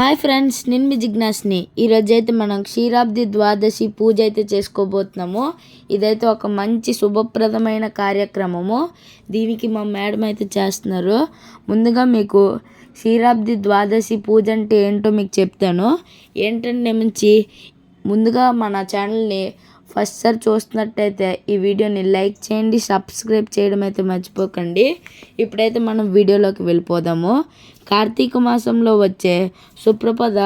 Hi friends నేను మీ జిజ్ఞాస్ని. ఈరోజు అయితే మనం క్షీరాబ్ది ద్వాదశి పూజ అయితే చేసుకోబోతున్నాము. ఇదైతే ఒక మంచి శుభప్రదమైన కార్యక్రమము. దీనికి మా మేడం అయితే చేస్తున్నారు. ముందుగా మీకు క్షీరాబ్ది ద్వాదశి పూజ అంటే ఏంటో మీకు చెప్తాను. ఏంటంటే మంచి ముందుగా మన ఛానల్ని ఫస్ట్ సార్ చూస్తున్నట్టయితే ఈ వీడియోని లైక్ చేయండి సబ్స్క్రైబ్ చేయడం అయితే మర్చిపోకండి. ఇప్పుడైతే మనం వీడియోలోకి వెళ్ళిపోదాము. కార్తీక మాసంలో వచ్చే సుప్రపద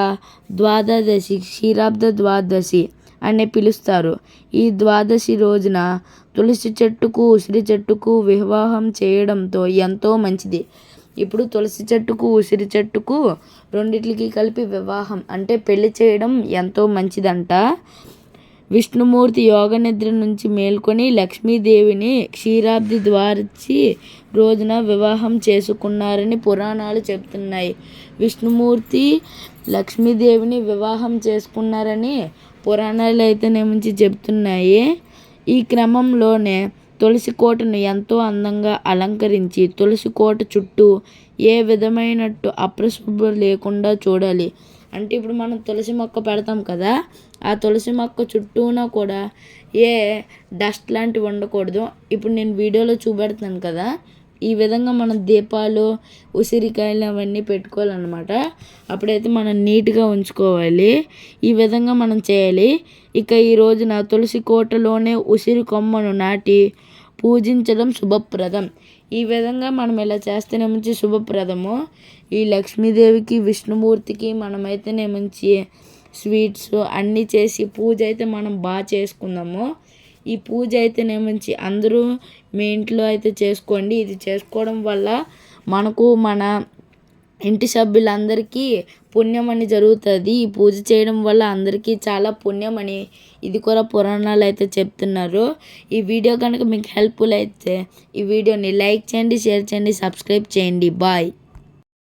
ద్వాదశి క్షీరాబ్ద ద్వాదశి అని పిలుస్తారు. ఈ ద్వాదశి రోజున తులసి చెట్టుకు ఉసిరి చెట్టుకు వివాహం చేయడంతో ఎంతో మంచిది. ఇప్పుడు తులసి చెట్టుకు ఉసిరి చెట్టుకు రెండిట్లకి కలిపి వివాహం అంటే పెళ్ళి చేయడం ఎంతో మంచిదంట. విష్ణుమూర్తి యోగ నిద్ర నుంచి మేల్కొని లక్ష్మీదేవిని క్షీరాబ్ది ద్వారచి రోజున వివాహం చేసుకున్నారని పురాణాలు చెప్తున్నాయి. విష్ణుమూర్తి లక్ష్మీదేవిని వివాహం చేసుకున్నారని పురాణాలు అయితేనే నుంచి చెప్తున్నాయి. ఈ క్రమంలోనే తులసి కోటను ఎంతో అందంగా అలంకరించి తులసి కోట చుట్టూ ఏ విధమైనట్టు అప్రశుభ్రం లేకుండా చూడాలి. అంటే ఇప్పుడు మనం తులసి మొక్క పెడతాం కదా ఆ తులసి మొక్క చుట్టూన కూడా ఏ డస్ట్ లాంటివి ఉండకూడదు ఇప్పుడు నేను వీడియోలో చూపెడుతున్నాను కదా ఈ విధంగా మనం దీపాలు ఉసిరికాయలు అవన్నీ పెట్టుకోవాలన్నమాట. అప్పుడైతే మనం నీట్గా ఉంచుకోవాలి. ఈ విధంగా మనం చేయాలి. ఇక ఈ రోజున తులసి కోటలోనే ఉసిరి కొమ్మను నాటి పూజించడం శుభప్రదం. ఈ విధంగా మనం ఇలా చేస్తేనే మంచి శుభప్రదము ఈ లక్ష్మీదేవికి విష్ణుమూర్తికి మనమైతేనే మంచి స్వీట్స్ అన్నీ చేసి పూజ అయితే మనం బాగా చేసుకుందాము. ఈ పూజ అయితేనే మంచి అందరూ మీ ఇంట్లో అయితే చేసుకోండి. ఇది చేసుకోవడం వల్ల మనకు మన ఇంటి సభ్యులందరికీ పుణ్యం అని జరుగుతుంది. ఈ పూజ చేయడం వల్ల అందరికీ చాలా పుణ్యం అని ఇది కూడా పురాణాలు అయితే చెప్తున్నారు. ఈ వీడియో కనుక మీకు హెల్ప్ఫుల్ అయితే ఈ వీడియోని లైక్ చేయండి షేర్ చేయండి సబ్స్క్రైబ్ చేయండి. బాయ్.